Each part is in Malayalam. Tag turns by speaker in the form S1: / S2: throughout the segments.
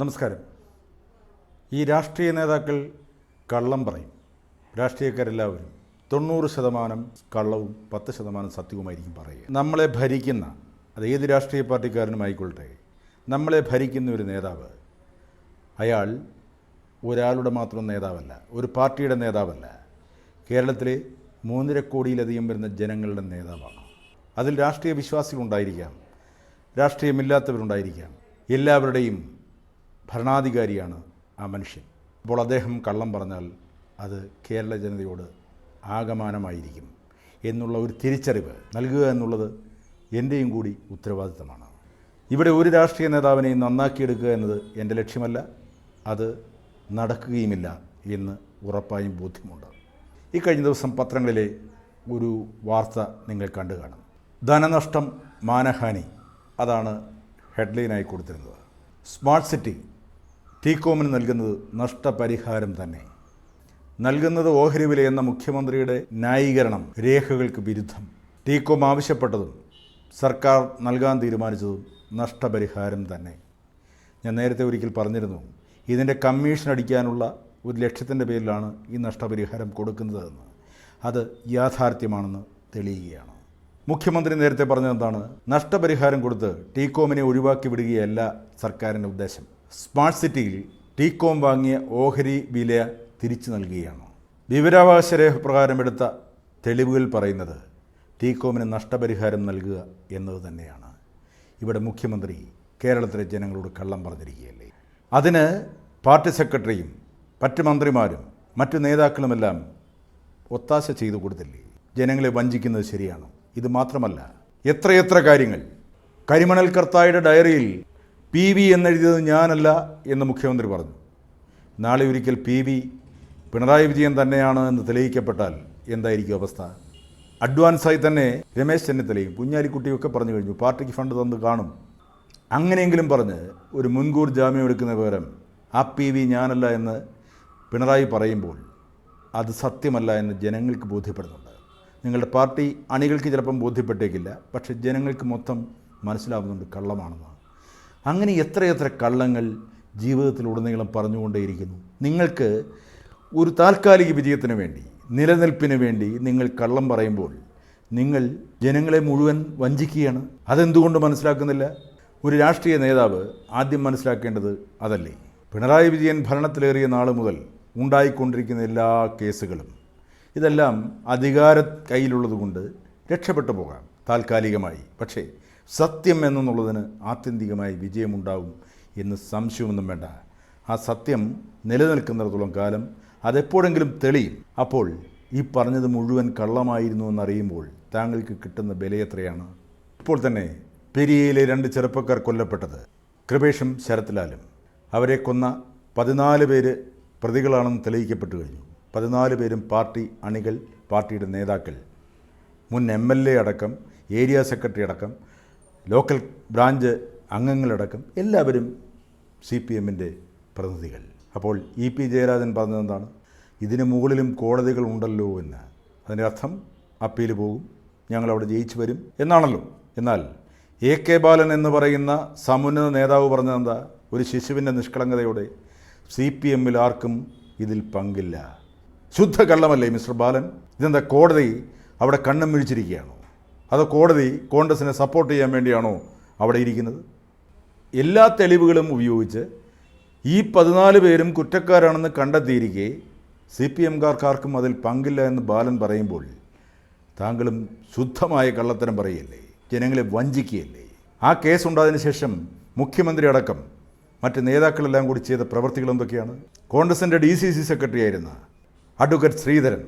S1: നമസ്കാരം. ഈ രാഷ്ട്രീയ നേതാക്കൾ കള്ളം പറയും. രാഷ്ട്രീയക്കാരെല്ലാവരും തൊണ്ണൂറ് ശതമാനം കള്ളവും പത്ത് ശതമാനം സത്യവുമായിരിക്കും പറയുക. നമ്മളെ ഭരിക്കുന്ന അത് ഏത് രാഷ്ട്രീയ പാർട്ടിക്കാരനും ആയിക്കൊള്ളട്ടെ നമ്മളെ ഭരിക്കുന്ന ഒരു നേതാവ് അയാൾ ഒരാളുടെ മാത്രം നേതാവല്ല ഒരു പാർട്ടിയുടെ നേതാവല്ല. കേരളത്തിലെ മൂന്നര കോടിയിലധികം വരുന്ന ജനങ്ങളുടെ നേതാവാണ്. അതിൽ രാഷ്ട്രീയ വിശ്വാസികളുണ്ടായിരിക്കാം രാഷ്ട്രീയമില്ലാത്തവരുണ്ടായിരിക്കാം. എല്ലാവരുടെയും ഭരണാധികാരിയാണ് ആ മനുഷ്യൻ. അപ്പോൾ അദ്ദേഹം കള്ളം പറഞ്ഞാൽ അത് കേരള ജനതയോട് ആകമാനമായിരിക്കും എന്നുള്ള ഒരു തിരിച്ചറിവ് നൽകുക എന്നുള്ളത് എന്റെയും കൂടി ഉത്തരവാദിത്തമാണ്. ഇവിടെ ഒരു രാഷ്ട്രീയ നേതാവിനെയും നന്നാക്കിയെടുക്കുക എന്നത് എന്റെ ലക്ഷ്യമല്ല. അത് നടക്കുകയുമില്ല എന്ന് ഉറപ്പായും ബോധ്യമുണ്ട്. ഈ കഴിഞ്ഞ ദിവസം പത്രങ്ങളിലെ ഒരു വാർത്ത നിങ്ങൾ കണ്ടു കാണും. ധനനഷ്ടം മാനഹാനി അതാണ് ഹെഡ്ലൈനായി കൊടുത്തിരുന്നത്. സ്മാർട്ട് സിറ്റി ടീകോമിന് നൽകുന്നത് നഷ്ടപരിഹാരം തന്നെ. നൽകുന്നത് ഓഹരി എന്ന മുഖ്യമന്ത്രിയുടെ ന്യായീകരണം രേഖകൾക്ക് വിരുദ്ധം. ടീകോം ആവശ്യപ്പെട്ടതും സർക്കാർ നൽകാൻ തീരുമാനിച്ചതും നഷ്ടപരിഹാരം തന്നെ. ഞാൻ നേരത്തെ ഒരിക്കൽ പറഞ്ഞിരുന്നു ഇതിന്റെ കമ്മീഷൻ അടിക്കാനുള്ള ഒരു ലക്ഷ്യത്തിന്റെ പേരിലാണ് ഈ നഷ്ടപരിഹാരം കൊടുക്കുന്നതെന്ന്. അത് യാഥാർത്ഥ്യമാണെന്ന് തെളിയുകയാണ്. മുഖ്യമന്ത്രി നേരത്തെ പറഞ്ഞതെന്താണ്? നഷ്ടപരിഹാരം കൊടുത്ത് ടീകോമിനെ ഒഴിവാക്കി വിടുകയല്ല സർക്കാരിന്റെ ഉദ്ദേശം. സ്മാർട്ട് സിറ്റിയിൽ ടീകോം വാങ്ങിയ ഓഹരി വില തിരിച്ചു നൽകുകയാണ്. വിവരാവകാശ രേഖ പ്രകാരം എടുത്ത തെളിവുകൾ പറയുന്നത് ടീകോമിന് നഷ്ടപരിഹാരം നൽകുക എന്നത് തന്നെയാണ്. ഇവിടെ മുഖ്യമന്ത്രി കേരളത്തിലെ ജനങ്ങളോട് കള്ളം പറഞ്ഞിരിക്കുകയല്ലേ? അതിന് പാർട്ടി സെക്രട്ടറിയും മറ്റ് മന്ത്രിമാരും മറ്റു നേതാക്കളുമെല്ലാം ഒത്താശ ചെയ്തു കൊടുത്തില്ലേ? ജനങ്ങളെ വഞ്ചിക്കുന്നത് ശരിയാണ്. ഇത് മാത്രമല്ല എത്രയെത്ര കാര്യങ്ങൾ കരിമണൽ കർത്തായുടെ ഡയറിയിൽ പി വി എന്നെഴുതിയത് ഞാനല്ല എന്ന് മുഖ്യമന്ത്രി പറഞ്ഞു. നാളെ ഒരിക്കൽ പി വി പിണറായി വിജയൻ തന്നെയാണ് എന്ന് തെളിയിക്കപ്പെട്ടാൽ എന്തായിരിക്കും അവസ്ഥ? അഡ്വാൻസായി തന്നെ രമേശ് ചെന്നിത്തലയും കുഞ്ഞാലിക്കുട്ടിയൊക്കെ പറഞ്ഞു കഴിഞ്ഞു പാർട്ടിക്ക് ഫണ്ട് തന്ന് കാണും. അങ്ങനെയെങ്കിലും പറഞ്ഞ് ഒരു മുൻകൂർ ജാമ്യം എടുക്കുന്ന പകരം ആ പി വി ഞാനല്ല എന്ന് പിണറായി പറയുമ്പോൾ അത് സത്യമല്ല എന്ന് ജനങ്ങൾക്ക് ബോധ്യപ്പെടുന്നുണ്ട്. നിങ്ങളുടെ പാർട്ടി അണികൾക്ക് ചിലപ്പം ബോധ്യപ്പെട്ടേക്കില്ല പക്ഷേ ജനങ്ങൾക്ക് മൊത്തം മനസ്സിലാവുന്നുണ്ട് കള്ളമാണെന്ന് അങ്ങനെ എത്രയെത്ര കള്ളങ്ങൾ ജീവിതത്തിലുടനീളം പറഞ്ഞുകൊണ്ടേയിരിക്കുന്നു. നിങ്ങൾക്ക് ഒരു താൽക്കാലിക വിജയത്തിന് വേണ്ടി നിലനിൽപ്പിന് വേണ്ടി നിങ്ങൾ കള്ളം പറയുമ്പോൾ നിങ്ങൾ ജനങ്ങളെ മുഴുവൻ വഞ്ചിക്കുകയാണ്. അതെന്തുകൊണ്ട് മനസ്സിലാക്കുന്നില്ല? ഒരു രാഷ്ട്രീയ നേതാവ് ആദ്യം മനസ്സിലാക്കേണ്ടത് അതല്ലേ? പിണറായി വിജയൻ ഭരണത്തിലേറിയ നാൾ മുതൽ ഉണ്ടായിക്കൊണ്ടിരിക്കുന്ന എല്ലാ കേസുകളും ഇതെല്ലാം അധികാര കയ്യിലുള്ളതുകൊണ്ട് രക്ഷപ്പെട്ടു പോകാം താൽക്കാലികമായി. പക്ഷേ സത്യം എന്നുള്ളതിന് ആത്യന്തികമായി വിജയമുണ്ടാവും എന്ന് സംശയമൊന്നും വേണ്ട. ആ സത്യം നിലനിൽക്കുന്നിടത്തോളം കാലം അതെപ്പോഴെങ്കിലും തെളിയും. അപ്പോൾ ഈ പറഞ്ഞത് മുഴുവൻ കള്ളമായിരുന്നു എന്നറിയുമ്പോൾ താങ്കൾക്ക് കിട്ടുന്ന വില എത്രയാണ്? ഇപ്പോൾ തന്നെ പെരിയയിലെ രണ്ട് ചെറുപ്പക്കാർ കൊല്ലപ്പെട്ടത് കൃപേഷും ശരത്ലാലും. അവരെ കൊന്ന പതിനാല് പേര് പ്രതികളാണെന്ന് തെളിയിക്കപ്പെട്ടു കഴിഞ്ഞു. പതിനാല് പേരും പാർട്ടി അണികൾ പാർട്ടിയുടെ നേതാക്കൾ. മുൻ എം എൽ എ അടക്കം ഏരിയ സെക്രട്ടറി അടക്കം ലോക്കൽ ബ്രാഞ്ച് അംഗങ്ങളടക്കം എല്ലാവരും സി പി എമ്മിന്റെ പ്രതിനിധികൾ. അപ്പോൾ ഇ പി ജയരാജൻ പറഞ്ഞതെന്താണ്? ഇതിന് മുകളിലും കോടതികൾ ഉണ്ടല്ലോ എന്ന്. അതിന്റെ അർത്ഥം അപ്പീൽ പോകും ഞങ്ങളവിടെ ജയിച്ചു വരും എന്നാണല്ലോ. എന്നാൽ എ കെ ബാലൻ എന്ന് പറയുന്ന സമുന്നത നേതാവ് പറഞ്ഞതെന്താ? ഒരു ശിശുവിന്റെ നിഷ്കളങ്കതയോടെ സി പി എമ്മിൽ ആർക്കും ഇതിൽ പങ്കില്ല. ശുദ്ധ കള്ളമല്ലേ മിസ്റ്റർ ബാലൻ? ഇതെന്താ കോടതി അവിടെ കണ്ണും മിഴിച്ചിരിക്കുകയാണോ? അതോ കോടതി കോൺഗ്രസിനെ സപ്പോർട്ട് ചെയ്യാൻ വേണ്ടിയാണോ അവിടെ ഇരിക്കുന്നത്? എല്ലാ തെളിവുകളും ഉപയോഗിച്ച് ഈ പതിനാല് പേരും കുറ്റക്കാരാണെന്ന് കണ്ടെത്തിയിരിക്കെ സി പി എംകാർക്കാർക്കും അതിൽ പങ്കില്ല എന്ന് ബാലൻ പറയുമ്പോൾ താങ്കളും ശുദ്ധമായ കള്ളത്തരം പറയല്ലേ? ജനങ്ങളെ വഞ്ചിക്കുകയല്ലേ? ആ കേസ് കേസുണ്ടായതിനു ശേഷം മുഖ്യമന്ത്രി അടക്കം മറ്റ് നേതാക്കളെല്ലാം കൂടി ചെയ്ത പ്രവൃത്തികൾ എന്തൊക്കെയാണ്? കോൺഗ്രസിന്റെ ഡി സി സി സെക്രട്ടറി ആയിരുന്ന അഡ്വക്കേറ്റ് ശ്രീധരൻ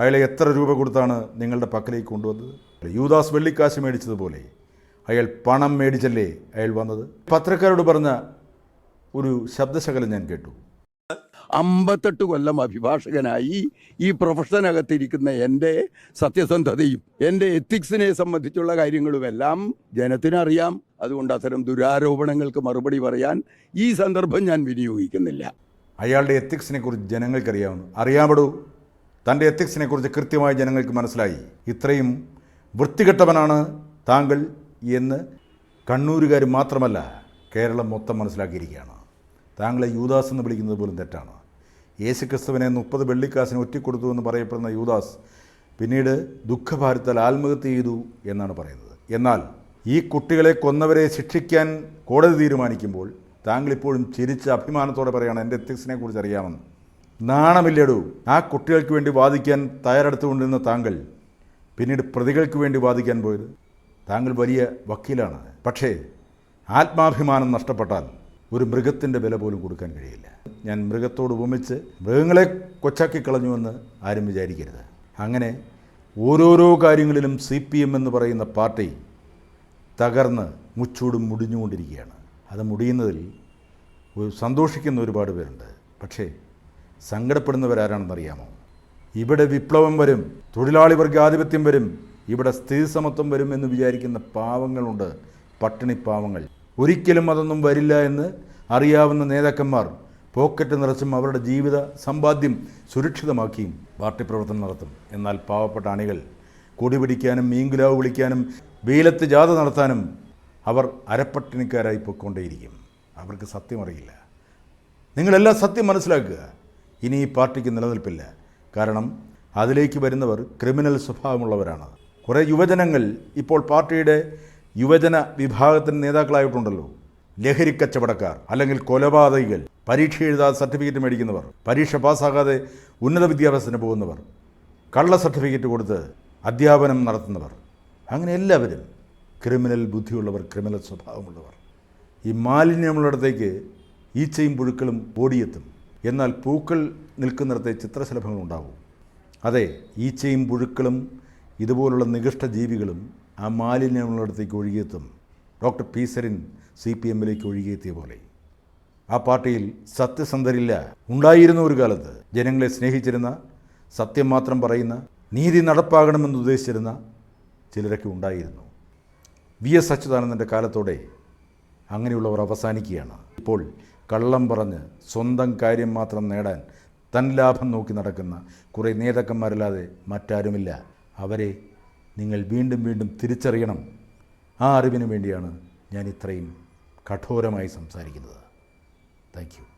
S1: അയാളെ എത്ര രൂപ കൊടുത്താണ് നിങ്ങളുടെ പക്കലേക്ക് കൊണ്ടുവന്നത്? യൂദാസ് വെള്ളിക്കാശ് മേടിച്ചതുപോലെ അയാൾ പണം മേടിച്ചല്ലേ അയാൾ വന്നത്? പത്രക്കാരോട് പറഞ്ഞ ഒരു ശബ്ദശകലം ഞാൻ കേട്ടു.
S2: അമ്പത്തെട്ട് കൊല്ലം അഭിഭാഷകനായി ഈ പ്രൊഫഷനകത്തിരിക്കുന്ന എന്റെ സത്യസന്ധതയും എന്റെ എത്തിക്സിനെ സംബന്ധിച്ചുള്ള കാര്യങ്ങളുമെല്ലാം ജനത്തിനറിയാം. അതുകൊണ്ട് അത്തരം ദുരാരോപണങ്ങൾക്ക് മറുപടി പറയാൻ ഈ സന്ദർഭം ഞാൻ വിനിയോഗിക്കുന്നില്ല.
S1: അയാളുടെ എത്തിക്സിനെ കുറിച്ച് ജനങ്ങൾക്കറിയാവുന്നു അറിയാമടൂ? തന്റെ എത്തിക്സിനെ കുറിച്ച് കൃത്യമായി ജനങ്ങൾക്ക് മനസ്സിലായി. ഇത്രയും വൃത്തികെട്ടവനാണ് താങ്കൾ എന്ന് കണ്ണൂരുകാർ മാത്രമല്ല കേരളം മൊത്തം മനസ്സിലാക്കിയിരിക്കുകയാണ്. താങ്കളെ യൂദാസ് എന്ന് വിളിക്കുന്നത് പോലും തെറ്റാണ്. യേശുക്രിസ്തുവിനെ മുപ്പത് വെള്ളിക്കാസിന് ഒറ്റിക്കൊടുത്തു എന്ന് പറയപ്പെടുന്ന യൂദാസ് പിന്നീട് ദുഃഖഭാരത്താൽ ആത്മഹത്യ ചെയ്തു എന്നാണ് പറയുന്നത്. എന്നാൽ ഈ കുട്ടികളെ കൊന്നവരെ ശിക്ഷിക്കാൻ കോടതി തീരുമാനിക്കുമ്പോൾ താങ്കളിപ്പോഴും ചിരിച്ച് അഭിമാനത്തോടെ പറയുകയാണ് എന്റെ എത്തിക്സിനെ കുറിച്ച് അറിയാമെന്ന്. നാണമില്ലടൂ. ആ കുട്ടികൾക്ക് വേണ്ടി വാദിക്കാൻ തയ്യാറെടുത്തുകൊണ്ടിരുന്ന താങ്കൾ പിന്നീട് പ്രതികൾക്ക് വേണ്ടി വാദിക്കാൻ പോയത്? താങ്കൾ വലിയ വക്കീലാണ്. പക്ഷേ ആത്മാഭിമാനം നഷ്ടപ്പെട്ടാൽ ഒരു മൃഗത്തിന്റെ വില പോലും കൊടുക്കാൻ കഴിയില്ല. ഞാൻ മൃഗത്തോട് ഉപമിച്ച് മൃഗങ്ങളെ കൊച്ചാക്കി കളഞ്ഞുവെന്ന് ആരും വിചാരിക്കരുത്. അങ്ങനെ ഓരോരോ കാര്യങ്ങളിലും സി പി എം എന്ന് പറയുന്ന പാർട്ടി തകർന്ന് മുച്ചൂടും മുടിഞ്ഞുകൊണ്ടിരിക്കുകയാണ്. അത് മുടിയുന്നതിൽ സന്തോഷിക്കുന്ന ഒരുപാട് പേരുണ്ട്. പക്ഷേ സങ്കടപ്പെടുന്നവരാരാണെന്നറിയാമോ? ഇവിടെ വിപ്ലവം വരും തൊഴിലാളി വർഗാധിപത്യം വരും ഇവിടെ സ്ഥിതി സമത്വം വരും എന്ന് വിചാരിക്കുന്ന പാവങ്ങളുണ്ട് പട്ടിണി പാവങ്ങൾ. ഒരിക്കലും അതൊന്നും വരില്ല എന്ന് അറിയാവുന്ന നേതാക്കന്മാർ പോക്കറ്റ് നിറച്ചും അവരുടെ ജീവിത സമ്പാദ്യം സുരക്ഷിതമാക്കിയും പാർട്ടി പ്രവർത്തനം നടത്തും. എന്നാൽ പാവപ്പെട്ട അണികൾ കൊടി പിടിക്കാനും മീൻകുലാവ് വിളിക്കാനും വെയിലത്ത് ജാഥ നടത്താനും അവർ അരപ്പട്ടിണിക്കാരായി പൊയ്ക്കൊണ്ടേയിരിക്കും. അവർക്ക് സത്യം അറിയില്ല നിങ്ങളെല്ലാം സത്യം മനസ്സിലാക്കുക. ഇനി ഈ പാർട്ടിക്ക് നിലനിൽപ്പില്ല. കാരണം അതിലേക്ക് വരുന്നവർ ക്രിമിനൽ സ്വഭാവമുള്ളവരാണ്. കുറേ യുവജനങ്ങൾ ഇപ്പോൾ പാർട്ടിയുടെ യുവജന വിഭാഗത്തിന് നേതാക്കളായിട്ടുണ്ടല്ലോ. ലഹരി കച്ചവടക്കാർ അല്ലെങ്കിൽ കൊലപാതകികൾ പരീക്ഷ എഴുതാതെ സർട്ടിഫിക്കറ്റ് മേടിക്കുന്നവർ പരീക്ഷ പാസ്സാകാതെ ഉന്നത വിദ്യാഭ്യാസത്തിന് പോകുന്നവർ കള്ള സർട്ടിഫിക്കറ്റ് കൊടുത്ത് അധ്യാപനം നടത്തുന്നവർ അങ്ങനെ എല്ലാവരും ക്രിമിനൽ ബുദ്ധിയുള്ളവർ ക്രിമിനൽ സ്വഭാവമുള്ളവർ. ഈ മാലിന്യമുള്ളിടത്തേക്ക് ഈച്ചയും പുഴുക്കളും ഓടിയെത്തും. എന്നാൽ പൂക്കൾ നിൽക്കുന്നിടത്തെ ചിത്രശലഭങ്ങൾ ഉണ്ടാകും അതെ ഈച്ചയും പുഴുക്കളും ഇതുപോലുള്ള നികൃഷ്ട ജീവികളും ആ മാലിന്യമുള്ളിടത്തേക്ക് ഒഴുകിയെത്തും. Doctor P Sarin C P എമ്മിലേക്ക് ഒഴുകിയെത്തിയ പോലെ. ആ പാർട്ടിയിൽ സത്യസന്ധരില്ല. ഉണ്ടായിരുന്ന ഒരു കാലത്ത്. ജനങ്ങളെ സ്നേഹിച്ചിരുന്ന സത്യം മാത്രം പറയുന്ന നീതി നടപ്പാകണമെന്ന് ഉദ്ദേശിച്ചിരുന്ന ചിലരൊക്കെ ഉണ്ടായിരുന്നു. വി എസ് അച്യുതാനന്ദന്റെ കാലത്തോടെ അങ്ങനെയുള്ളവർ അവസാനിക്കുകയാണ്. ഇപ്പോൾ കള്ളം പറഞ്ഞ് സ്വന്തം കാര്യം മാത്രം നേടാൻ തൻ ലാഭം നോക്കി നടക്കുന്ന കുറേ നേതാക്കന്മാരല്ലാതെ മറ്റാരുമില്ല. അവരെ നിങ്ങൾ വീണ്ടും വീണ്ടും തിരിച്ചറിയണം. ആ അറിവിന് വേണ്ടിയാണ് ഞാൻ ഇത്രയും കഠോരമായി സംസാരിക്കുന്നത്. താങ്ക്